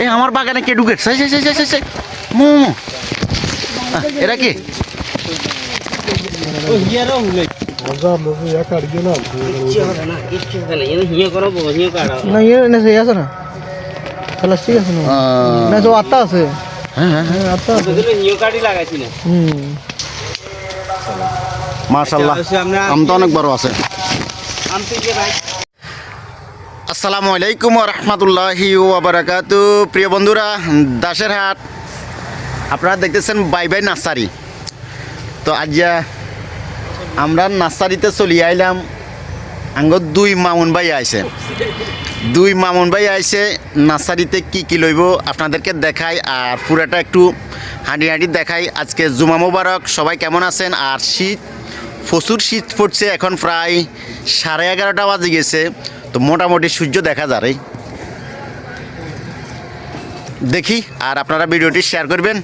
এই আমার বাগানে কে ঢুকে সাই সাই সাই সাই মো এরা কি? ইয়ে তো হ্যাঁ হ্যাঁ। আছে মার্শাল্লাহ আম তো অনেক বড় আছে। আসসালামু আলাইকুম রহমতুল্লাহি ওবরাকাতু প্রিয় বন্ধুরা দাসের হাট। আপনারা দেখতেছেন বাই বাই নার্সারি। তো আজ আমরা নার্সারিতে চলি আইলাম, আঙ্গ দুই মামুন ভাই আইছে। দুই মামুন ভাই আইছে, নার্সারিতে কি কি লইব আপনাদেরকে দেখাই আর পুরাটা একটু হাঁটি হাঁটি দেখাই। আজকে জুমা মোবারক, সবাই কেমন আছেন? আর শীত, প্রচুর শীত পড়ছে, এখন প্রায় সাড়ে এগারোটা বাজে গেছে। তো মোটামুটি সূর্য দেখা যাবে দেখি আর আপনারা ভিডিওটি শেয়ার করবেন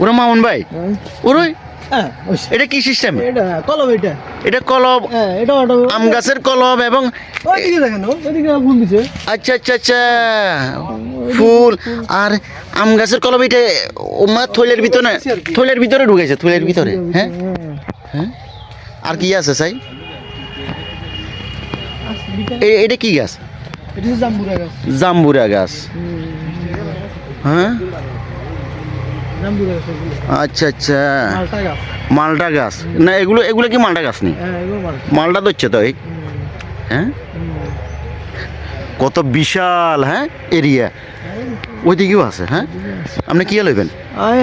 ওরা মামুন ভাই ওরই হ্যাঁ এটা কি সিস্টেম এটা কলম এটা এটা কলব হ্যাঁ এটা আম গাছের কলব এবং আচ্ছা আচ্ছা আচ্ছা ফুল আর আম গাছের কলম এটা ওমা থৈলের ভিতরে থৈলের ভিতরে ঢুকেছে থৈলের ভিতরে হ্যাঁ হ্যাঁ আর কি আছে সাই এটা কি গাছ? জাম্বুরা গাছ। হ্যাঁ। আচ্ছা আচ্ছা। মালটা গাছ। না এগুলো এগুলো কি মালটা গাছ নেই হ্যাঁ মালটা। ধরছে তো এই? হ্যাঁ? কত বিশাল হ্যাঁ এরিয়া। ওইদিকেও আছে হ্যাঁ? আপনি কি লইবেন?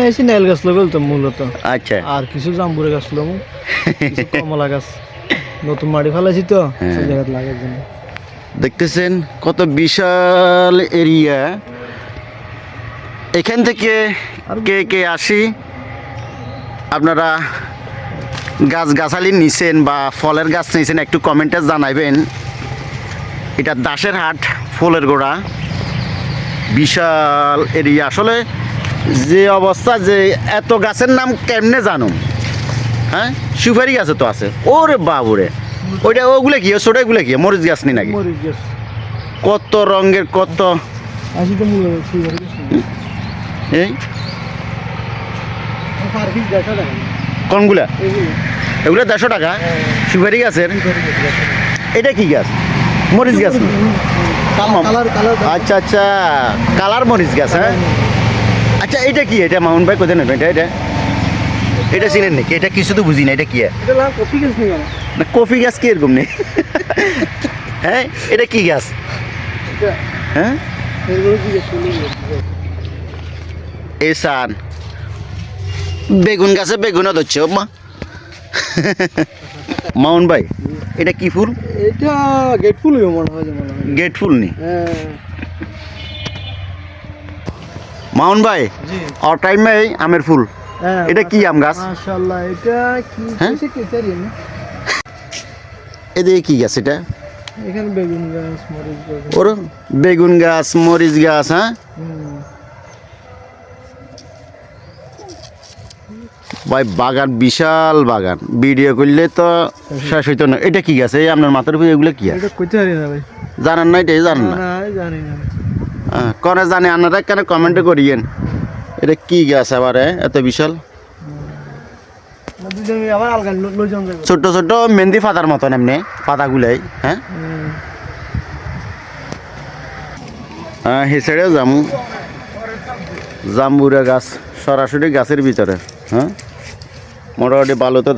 এসে নাইল গাছ লাগাল তো মূলত। আচ্ছা। আর কিছু জাম্বুরা গাছ কিছু কমলা গাছ। নতুন মাটি ফেলাইছি তো হ্যাঁ। লাগার জন্য। দেখতেছেন কত বিশাল এরিয়া। এখান থেকে কে কে আসি? আপনারা গাছ গাছালি নিছেন বা ফলের গাছ নিছেন একটু কমেন্টে জানাইবেন। এটা দাসের হাট ফুলের গোড়া। বিশাল এরিয়া। আসলে যে অবস্থা যে এত গাছের নাম কেমনে জানো হ্যাঁ? সুপারি গাছে তো আছে। ওরে বাবুরে! ওইটা ওগুলো কি? ছোটোগুলো কি? মরিচ গাছ নি নাকি? কত রঙের কত? এই? কোনগুলা? এগুলো। দেড়শো টাকা? সুপারি গাছের? সুপারি গাছ এটা কি গাছ? মরিচ গাছ আচ্ছা আচ্ছা। কালার মরিচ গাছ হ্যাঁ? আচ্ছা এটা কি? এটা মাউন্ট ভাই কোথায় নেবেন এটা? এটা? এটা চিনেন নাকি? এটা কিছু তো বুঝি না এটা কি কফি গাছ না কফি গাছ কি এরকম নেই হ্যাঁ এটা কি গাছ? হ্যাঁ? এই সান বেগুন গাছে বেগুনও ধরছে মা মাউন ভাই এটা কি ফুল? এটা গেট ফুল মনে হয় মনে হয়। গেট ফুল নি? হ্যাঁ। মাউন ভাই টাইমে আমের ফুল। এটা কি আম গাছ? মাশাআল্লাহ এটা কি হ্যাঁ? না। এদিকে কি গাছ এটা? এখানে বেগুন গাছ মরিচ গাছ। ওর বেগুন গাছ মরিচ গাছ হ্যাঁ? ভাই বাগান বিশাল বাগান। ভিডিও করলে তো শেষ হইতো না। এটা কি গাছ? এই আপনার মাথার উপরে এগুলো কি না জানেন না এটাই জানেন না? হ্যাঁ, করে জানে আপনারা কেন কমেন্টে করিয়েন? এটা কি গাছ আবার এত বিশাল? ছোট্ট দুজন আবার আলগা লো- লোকজন যাবে। ছোট ছোট মেহেন্দি ফাদার মতন এমনি পাতাগুলাই হ্যাঁ। হ্যাঁ হিসেবেও জামু জাম্বুরা গাছ সরাসরি গাছের ভিতরে হ্যাঁ? মোটামুটি ভালো তো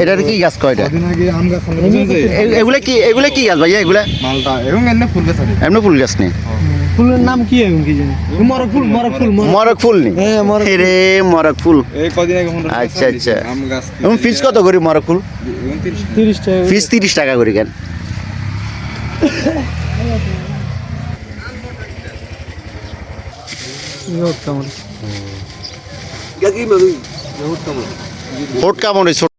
এটার কি গাছ কয়টা? এগুলা কি এগুলা কি গাছ ভাইয়া এগুলা? মালটা এবং এমনি ফুল গাছ এমনি ফুল গাছ নেই। ফুলের নাম কি এখন কি জানি? মরক ফুল মরক ফুল মরক ফুল। নেই? হ্যাঁ মরক রে মরক ফুল। এই কদিন আগে পনেরো আচ্ছা, আচ্ছা। আম গাছ এবং ফিস কত করি মরক ফুল? এবং তিরিশ টাকা। তিরিশ টাকা ফিস তিরিশ টাকা করে কেন? ইয়ে কেমন ভোট কামড়